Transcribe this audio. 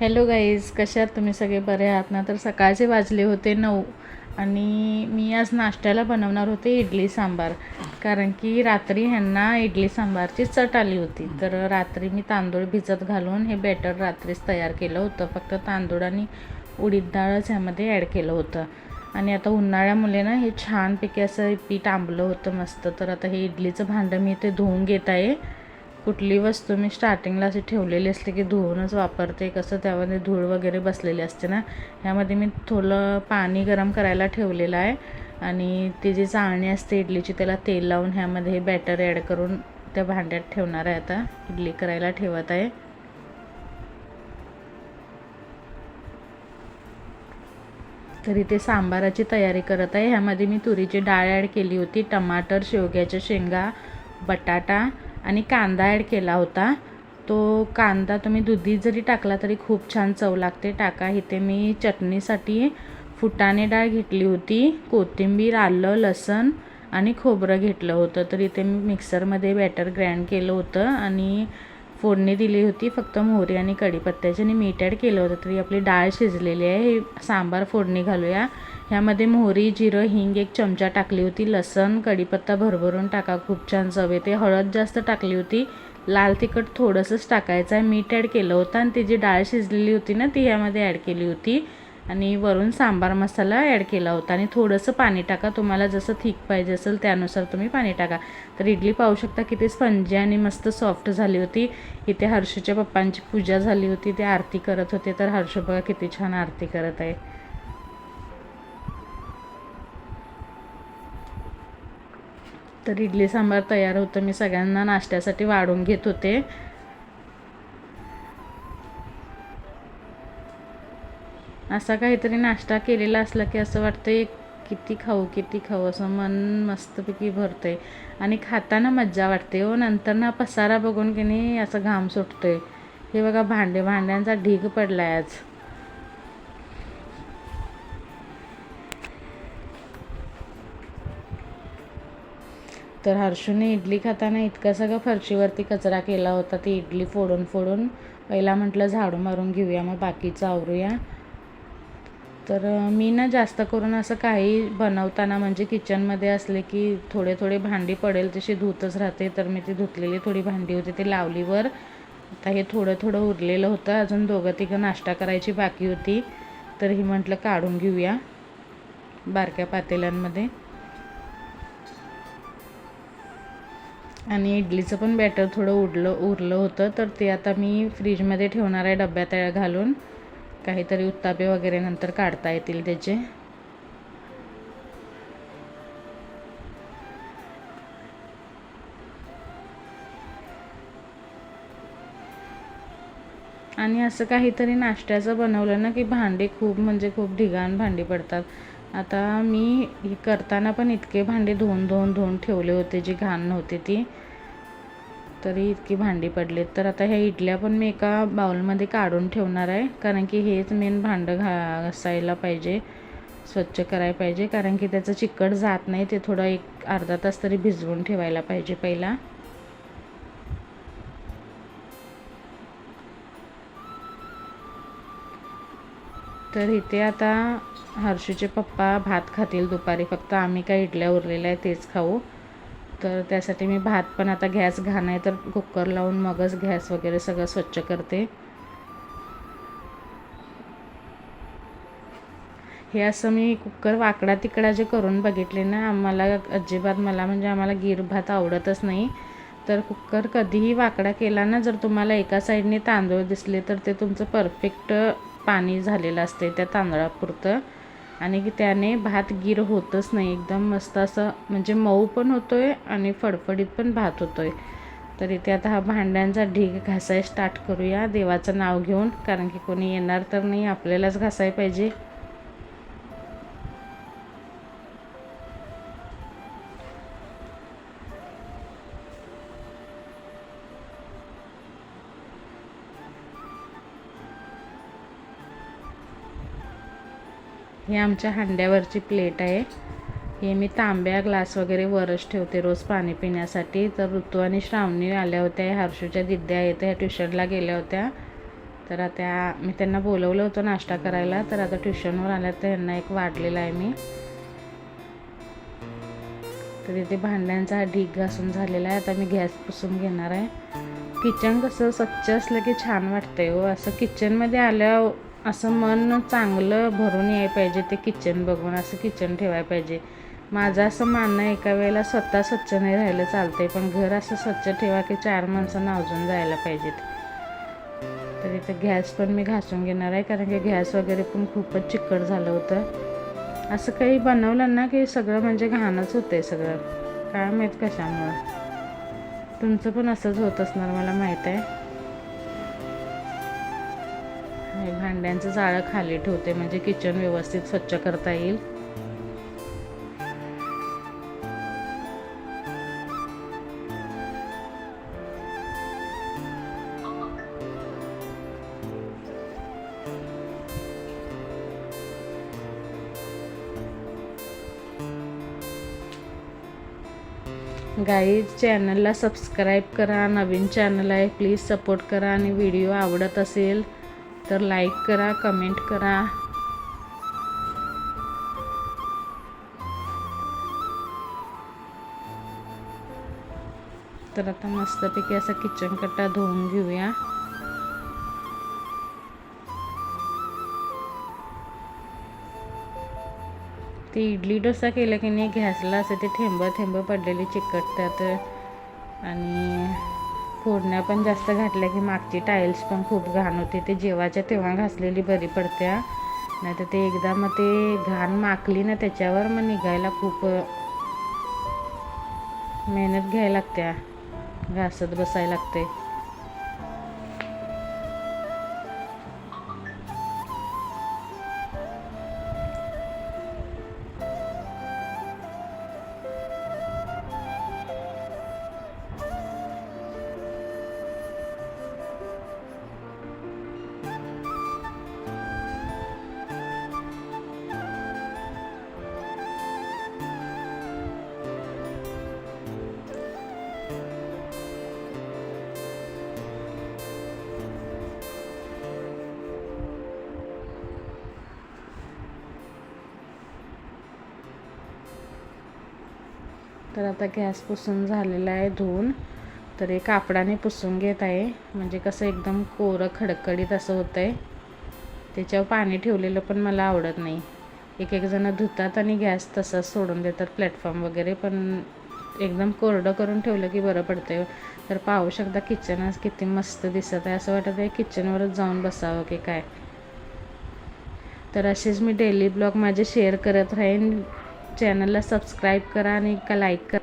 Hello guys कशा आहात तुम्ही? सगळे बरे आहात ना? तर सकाळचे वाजले होते नऊ आणि मी आज नाश्त्याला बनवणार होते इडली सांबार. कारण की रात्री ह्यांना इडली सांबारची चट आली होती. तर रात्री मी तांदूळ भिजत घालून हे बॅटर रात्रीच तयार केलं होतं. फक्त तांदूळ आणि उडीद डाळच ह्यामध्ये ॲड केलं होतं. आणि आता उन्हाळ्यामुळे ना हे छानपैकी असं पीठ आंबलं होतं मस्त. तर आता हे इडलीचं भांडं मी ते धुवून घेत आहे. कुठली वस्तू मी स्टार्टिंगला अशी ठेवलेली असते की धुवूनच वापरते. कसं त्यामध्ये धूळ वगैरे बसलेली असते ना ह्यामध्ये मी थोडं पाणी गरम करायला ठेवलेलं आहे. आणि ती जी चाळणी असते इडलीची त्याला तेल लावून ह्यामध्ये बॅटर ॲड करून त्या भांड्यात ठेवणार आहे आता. इडली करायला ठेवत आहे. तर इथे सांबाराची तयारी करत आहे. ह्यामध्ये मी तुरीची डाळ ॲड केली होती टमाटर शेवग्याच्या शेंगा बटाटा आणि कांदा ॲड केला होता. तो कांदा तुम्ही दुधीत जरी टाकला तरी खूप छान चव लागते. टाका. इथे मी चटणीसाठी फुटाणे डाळ घेतली होती. कोथिंबीर आलं लसण आणि खोबरं घेतलं होतं. तर इथे मी मिक्सरमध्ये बॅटर ग्रँड केलं होतं आणि फोडणी दिली होती फक्त मोहरी आणि कढीपत्त्याची आणि मीठ ॲड केलं होतं. तरी आपली डाळ शिजलेली आहे. हे सांबार फोडणी घालूया. ह्यामध्ये मोहरी जिरं हिंग एक चमचा टाकली होती. लसण कढीपत्ता भरभरून टाका. खूप छान चव येते. हळद जास्त टाकली होती. लाल तिखट थोडंसंच टाकायचं आहे. मीठ ॲड केलं होतं आणि ती जी डाळ शिजलेली होती ना ती ह्यामध्ये ॲड केली होती. आणि वरून सांबार मसाला ॲड केला होता. आणि थोडंसं पाणी टाका. तुम्हाला जसं थिक पाहिजे असेल त्यानुसार तुम्ही पाणी टाका. तर इडली पाहू शकता किती स्पंजी आणि मस्त सॉफ्ट झाली होती. इथे हर्षूच्या पप्पांची पूजा झाली होती. ते आरती करत होते. तर हर्ष बघा किती छान आरती करत आहे. तर इडली सांबार तयार होतं. मी सगळ्यांना नाश्त्यासाठी वाढून घेत होते. असा काहीतरी नाश्ता केलेला असला की असं वाटतं किती खाऊ किती खाऊ असं मन मस्तपैकी भरतं आहे आणि खाताना मज्जा वाटते हो. नंतर ना पसारा बघून की नाही असं घाम सुटतो आहे हे बघा भांडे भांड्यांचा ढीग पडला आहे आज. तर हर्षूने इडली खाताना इतका सगळं फरशीवरती कचरा केला होता. ती इडली फोडून फोडून पहिला म्हटलं झाडू मारून घेऊया मग बाकीचं आवरूया. तर मी ना जास्त करून असं काही बनवताना म्हणजे किचनमध्ये असले की थोडे थोडे भांडी पडेल तशी धुतच राहते. तर मी ती धुतलेली थोडी भांडी होती ती लावलीवर. आता हे थोडं थोडं उरलेलं होतं. अजून दोघं तिघं नाश्ता करायची बाकी होती. तर ही म्हटलं काढून घेऊया बारक्या पातेल्यांमध्ये. आणि इडलीचं पण बॅटर थोडं उडलं उरलं होतं. तर ते आता मी फ्रीजमध्ये ठेवणार आहे डब्यात घालून. काहीतरी उत्तापे वगैरे नंतर काढता येतील त्याचे. आणि असं काहीतरी नाश्त्याचं बनवलं ना की भांडी खूप म्हणजे खूप ढिगाण भांडी पडतात. आता मी करताना पण इतके भांडे धुवून धुवून धुवून ठेवले होते जी घाण नव्हती ती. तरी इतकी भांडी पडलीत. तर आता ह्या इडल्या पण मी एका बाउलमध्ये काढून ठेवणार आहे. कारण की हेच मेन भांडं घा घासायला पाहिजे स्वच्छ करायला पाहिजे. कारण की त्याचं चिकट जात नाही ते थोडं एक अर्धा तास तरी भिजवून ठेवायला पाहिजे पहिला. तर इथे आता हर्षीचे पप्पा भात खातील दुपारी. फक्त आम्ही काय इडल्या उरलेल्या आहे तेच खाऊ. तर त्यासाठी मी भात पण आता गॅस घाण आहे तर कुकर लावून मगच गॅस वगैरे सगळं स्वच्छ करते. हे असं मी कुकर वाकडा तिकडा जे करून बघितले ना आम्हाला अजिबात मला म्हणजे आम्हाला गीर भात आवडतच नाही. तर कुकर कधीही वाकडा केला ना जर तुम्हाला एका साईडने तांदूळ दिसले तर ते तुमचं परफेक्ट पाणी झालेलं असते त्या तांदळापुरतं. आणि की त्याने भात गिर होतच नाही. एकदम मस्त असं म्हणजे मऊ पण होतो आहे आणि फडफडीत पण भात होतो आहे तर इथे आता हा भांड्यांचा ढीग घासाय स्टार्ट करूया. देवाचं नाव घेऊन कारण की कोणी येणार तर नाही आपल्यालाच घासाय पाहिजे. हे आमच्या हांड्यावरची प्लेट आहे. हे मी तांब्या ग्लास वगैरे वरच ठेवते रोज पाणी पिण्यासाठी. तर ऋतू आणि श्रावणी आल्या होत्या हर्षूच्या दिद्या आहेत ह्या ट्युशनला गेल्या होत्या. तर आता मी त्यांना बोलवलं होतं नाश्ता करायला. तर आता ट्युशनवर आल्या तर यांना एक वाढलेला आहे मी. तर इथे भांड्यांचा हा ढीग घासून झालेला आहे. आता मी गॅस पुसून घेणार आहे. किचन कसं स्वच्छ असलं की छान वाटतंय हो. असं किचनमध्ये आल्या असं मन चांगलं भरून यायला पाहिजे ते किचन बघून असं किचन ठेवायला पाहिजे. माझं असं मानणं एका वेळेला स्वतः स्वच्छ नाही राहिलं चालतंय पण घर असं स्वच्छ ठेवा की चार माणसांना अजून जायला पाहिजेत. तर इथं गॅस पण मी घासून घेणार आहे कारण की गॅस वगैरे पण खूपच चिकट झालं होतं. असं काही बनवलं ना की सगळं म्हणजे घाणच होतं आहे सगळं. काय माहीत कशामुळं. तुमचं पण असंच होत असणार मला माहीत आहे. हे भांड्यांचं जाळं खाली ठेवते. म्हणजे किचन व्यवस्थित स्वच्छ करता येईल. गाईज चॅनलला सबस्क्राईब करा. नवीन चॅनल आहे प्लीज सपोर्ट करा. आणि व्हिडिओ आवडत असेल तर लाईक करा कमेंट करा. तर आता मस्तपैकी असा किचन कट्टा धुवून घेऊया. ते इडली डोसा केला की नाही गॅसला असं ते थेंब थेंब पडलेली चिकटतात आणि फोडण्या पण जास्त घातल्या की मागची टाईल्स पण खूप घाण होते. ते जेवाच्या तेव्हा घासलेली बरी पडत्या. नाही तर ते एकदा मग ते घाण माकली ना त्याच्यावर मग निघायला खूप मेहनत घ्यायला लागत्या. घासत बसायला लागते तर आता गॅस पुसून झालेला आहे धुवून. तर हे कापडाने पुसून घेत आहे. म्हणजे कसं एकदम कोरं खडखडीत असं होतं आहे त्याच्यावर पाणी ठेवलेलं पण मला आवडत नाही. एक एक जणं धुतात आणि गॅस तसाच सोडून देतात प्लॅटफॉर्म वगैरे पण एकदम कोरडं करून ठेवलं की बरं पडतं तर पाहू शकता किचन आज किती मस्त दिसत आहे. असं वाटत आहे किचनवरच जाऊन बसावं की काय. तर असेच मी डेली ब्लॉग माझे शेअर करत राहीन. चॅनलला सबस्क्राईब करा आणि का लाईक करा.